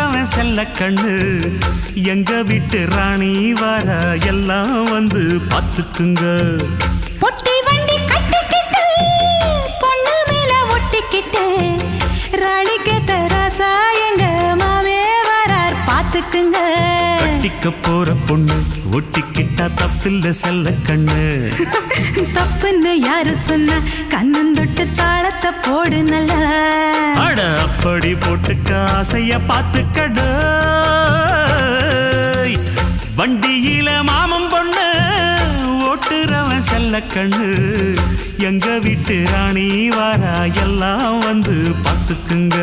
கண்ணு. எங்க வீட்டு ராணி வர எல்லாம் வந்து பார்த்துக்குங்க. பொட்டி வண்டி கட்டிக்கிட்டு பொண்ணு மேல ஒட்டிக்கிட்டு ராணிக்கு தராசா எங்க மாமே வரார் பாத்துக்குங்க கட்டிக்க போற பொண்ணு ஒட்டிக்கிட்டா தப்பில்ல செல்ல கண்ணு. தப்புன்னு யாரு சொன்னா கண்ணன் தொட்டு தாளத்தை போடு நல்லா. படி அப்படி போட்டுக்க ஆசைய பார்த்துக்கடு. வண்டியில மாமம் பொண்ணு ஓட்டுறவன் செல்ல கண்ணு. எங்க வீட்டு ராணி வாரா எல்லாம் வந்து பார்த்துக்குங்க.